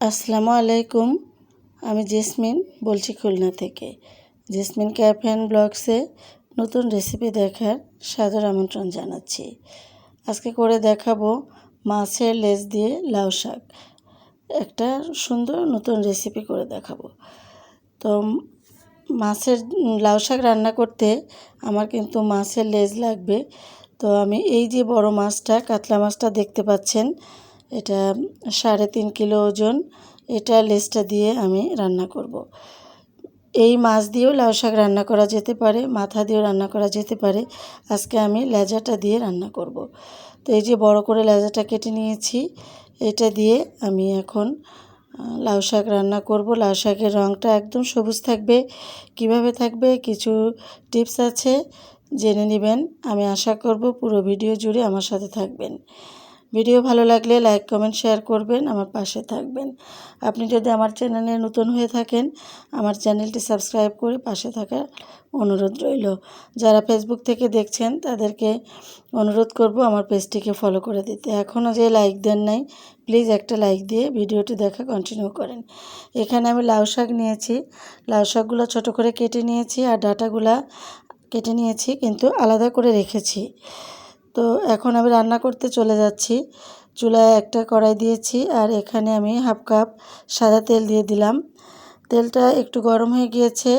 আসসালামু আলাইকুম, আমি জেসমিন বলছি খুলনা থেকে। জেসমিন ক্যাফ অ্যান্ড ব্লগসে নতুন রেসিপি দেখার সাদর আমন্ত্রণ জানাচ্ছি। আজকে করে দেখাবো মাছের লেজ দিয়ে লাউ শাক। একটা সুন্দর নতুন রেসিপি করে দেখাবো। তো মাছের, লাউ শাক রান্না করতে আমার কিন্তু মাছের লেজ লাগবে। তো আমি এই যে বড় মাছটা, কাতলা মাছটা দেখতে পাচ্ছেন এটা সাড়ে তিন কিলো ওজন। এটা লেজটা দিয়ে আমি রান্না করব। এই মাছ দিয়েও লাউ শাক রান্না করা যেতে পারে, মাথা দিয়েও রান্না করা যেতে পারে। আজকে আমি লেজাটা দিয়ে রান্না করব। তো এই যে বড় করে লেজাটা কেটে নিয়েছি, এটা দিয়ে আমি এখন লাউ শাক রান্না করব। লাউ শাকের রঙটা একদম সবুজ থাকবে। কীভাবে থাকবে? কিছু টিপস আছে, জেনে নেবেন। আমি আশা করব পুরো ভিডিও জুড়ে আমার সাথে থাকবেন। ভিডিও ভালো লাগলে লাইক, কমেন্ট, শেয়ার করবেন, আমার পাশে থাকবেন। আপনি যদি আমার চ্যানেলে নতুন হয়ে থাকেন, আমার চ্যানেলটি সাবস্ক্রাইব করে পাশে থাকার অনুরোধ রইল। যারা ফেসবুক থেকে দেখছেন, তাদেরকে অনুরোধ করব আমার পেজটিকে ফলো করে দিতে। এখনও যে লাইক দেন নাই প্লিজ একটা লাইক দিয়ে ভিডিওটি দেখা কন্টিনিউ করেন। এখানে আমি লাউ শাক নিয়েছি। লাউ শাকগুলো ছোটো করে কেটে নিয়েছি আর ডাটাগুলা কেটে নিয়েছি, কিন্তু আলাদা করে রেখেছি। তো এখন আমি রান্না করতে চলে যাচ্ছি। চুলায় একটা কড়াই দিয়েছি আর এখানে আমি হাফ কাপ সাদা তেল দিয়ে দিলাম। তেলটা একটু গরম হয়ে গিয়েছে।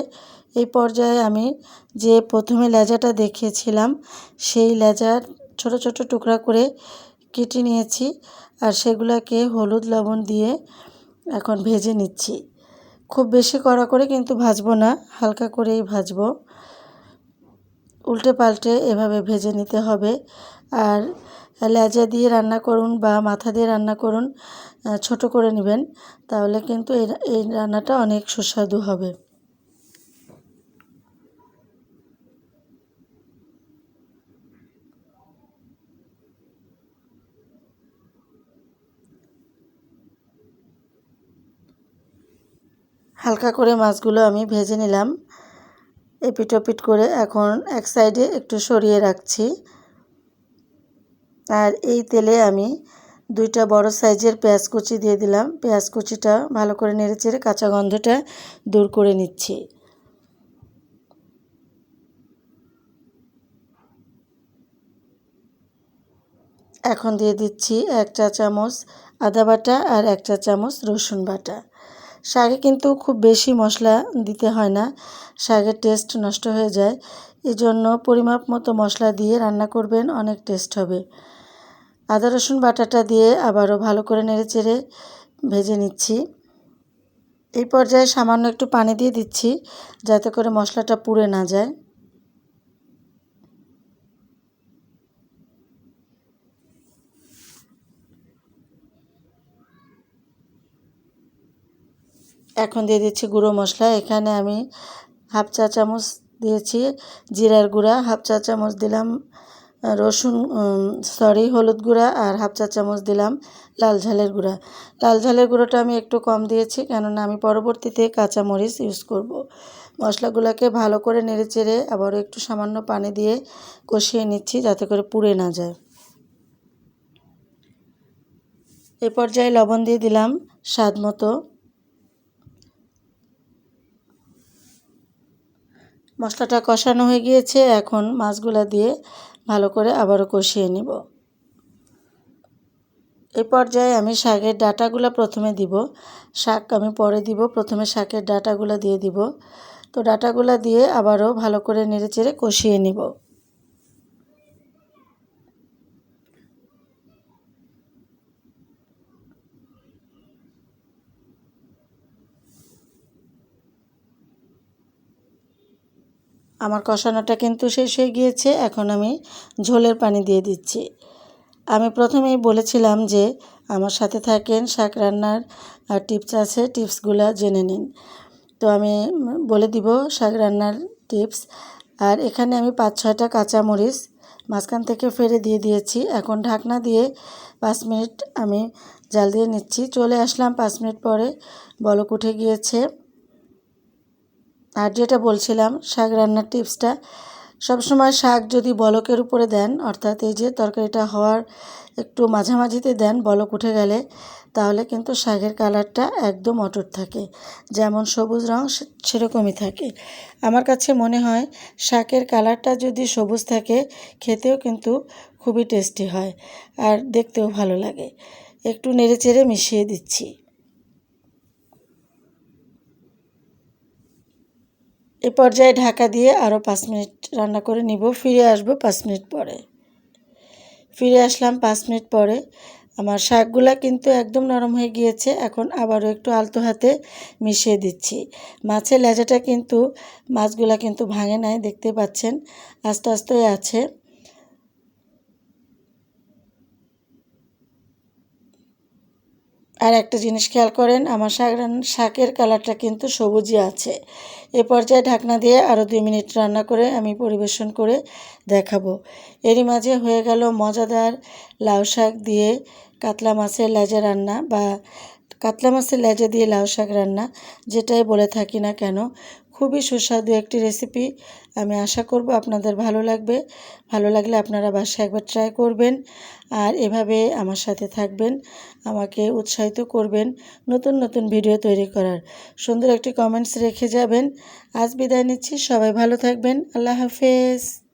এই পর্যায়ে আমি যে প্রথমে লেজাটা দেখিয়েছিলাম, সেই লেজার ছোট ছোট টুকরা করে কেটে নিয়েছি আর সেগুলোকে হলুদ লবণ দিয়ে এখন ভেজে নিচ্ছি। খুব বেশি কড়া করে কিন্তু ভাজবো না, হালকা করেই ভাজবো। উল্টে পাল্টে এভাবে ভেজে নিতে হবে। আর লেজা দিয়ে রান্না করুন বা মাথা দিয়ে রান্না করুন ছোট করে নেবেন, তাহলে কিন্তু এই রান্নাটা অনেক সুস্বাদু হবে। হালকা করে মাছগুলো আমি ভেজে নিলাম। এপিট ওপিট করে এখন এক সাইডে একটু সরিয়ে রাখছি। আর এই তেলে আমি দুইটা বড় সাইজের পেঁয়াজ কুচি দিয়ে দিলাম। পেঁয়াজ কুচিটা ভালো করে নেড়ে চেড়ে কাঁচা গন্ধটা দূর করে নিচ্ছি। এখন দিয়ে দিচ্ছি এক চা চামচ আদা বাটা আর এক চা চামচ রসুন বাটা। শাকে কিন্তু খুব বেশি মশলা দিতে হয় না। শাকের টেস্ট নষ্ট হয়ে যায়। এই জন্য পরিমাপ মতো মশলা দিয়ে রান্না করবেন, অনেক টেস্ট হবে। আদা, রসুন বাটাটা দিয়ে আবারও ভালো করে নেড়ে চেড়ে ভেজে নিচ্ছি। এই পর্যায়ে সামান্য একটু পানি দিয়ে দিচ্ছি, যাতে করে মশলাটা পুড়ে না যায়। এখন দিয়ে দিচ্ছি গুঁড়ো মশলা। এখানে আমি হাফ চা চামচ দিয়েছি জিরার গুঁড়া, হাফ চা চামচ দিলাম রসুন সরি হলুদ গুঁড়া আর হাফ চা চামচ দিলাম লাল ঝালের গুঁড়া। লাল ঝালের গুঁড়োটা আমি একটু কম দিয়েছি কেননা আমি পরবর্তীতে কাঁচা মরিচ ইউজ করব। মশলাগুলোকে ভালো করে নেড়ে চেড়ে আবারও একটু সামান্য পানি দিয়ে কষিয়ে নিচ্ছি যাতে করে পুড়ে না যায়। এ পর্যায়ে লবণ দিয়ে দিলাম স্বাদ মতো। মশলাটা কষানো হয়ে গিয়েছে, এখন মাছগুলা দিয়ে ভালো করে আবারও কষিয়ে নিব। এই পর্যায়ে আমি শাকের ডাটাগুলো প্রথমে দিব। শাক আমি পরে দিব, প্রথমে শাকের ডাটাগুলো দিয়ে দিব। তো ডাটাগুলো দিয়ে আবারও ভালো করে নেড়ে চেড়ে কষিয়ে নিব। আমার কষানোটা কিন্তু শেষ হয়ে গিয়েছে, এখন আমি ঝোলের পানি দিয়ে দিচ্ছি। আমি প্রথমেই বলেছিলাম যে আমার সাথে থাকেন শাক রান্নার টিপস আছে, টিপসগুলো জেনে নিন। তো আমি বলে দিব শাক রান্নার টিপস। আর এখানে আমি পাঁচ, ছয়টা কাঁচামরিচ মাঝখান থেকে ফেরে দিয়ে দিয়েছি। এখন ঢাকনা দিয়ে পাঁচ মিনিট আমি জাল দিয়ে নিচ্ছি। চলে আসলাম পাঁচ মিনিট পরে, বলক উঠে গিয়েছে। আর যেটা বলছিলাম, শাক রান্নার টিপসটা, সবসময় শাক যদি বলকের উপরে দেন, অর্থাৎ এই যে তরকারিটা হওয়ার একটু মাঝামাঝিতে দেন, বলক উঠে গেলে, তাহলে কিন্তু শাকের কালারটা একদম অটুট থাকে। যেমন সবুজ রং সেরকমই থাকে। আমার কাছে মনে হয়, শাকের কালারটা যদি সবুজ থাকে, খেতেও কিন্তু খুবই টেস্টি হয়, আর দেখতেও ভালো লাগে। একটু নেড়েচেড়ে মিশিয়ে দিচ্ছি। এ পর্যায়ে ঢাকা দিয়ে আরও পাঁচ মিনিট রান্না করে নিব, ফিরে আসব পাঁচ মিনিট পরে। ফিরে আসলাম পাঁচ মিনিট পরে। আমার শাকগুলা কিন্তু একদম নরম হয়ে গিয়েছে, এখন আবারও একটু আলতো হাতে মিশিয়ে দিচ্ছি। মাছের লেজাটা কিন্তু, মাছগুলা কিন্তু ভাঙে নাই, দেখতে পাচ্ছেন, আস্তে আস্তে আছে। আর একটা জিনিস খেয়াল করেন, আমার শাক শাকের কালারটা কিন্তু সবুজই আছে। এ পর্যায়ে ঢাকনা দিয়ে আরও দুই মিনিট রান্না করে আমি পরিবেশন করে দেখাবো। এরই মাঝে হয়ে গেল মজাদার লাউ শাক দিয়ে কাতলা মাছের লেজা রান্না বা কাতলা মাছের লেজা দিয়ে লাউ শাক রান্না, যেটাই বলে থাকি না কেন খুবই সুস্বাদু একটি রেসিপি আমি আশা করব আপনাদের ভালো লাগবে। ভালো লাগলে আপনারা বাসায় একবার ট্রাই করবেন আর এভাবে আমার সাথে থাকবেন, আমাকে উৎসাহিত করবেন নতুন নতুন ভিডিও তৈরি করার। সুন্দর একটি কমেন্টস রেখে যাবেন। আজ বিদায় নিচ্ছি। সবাই ভালো থাকবেন। আল্লাহ হাফেজ।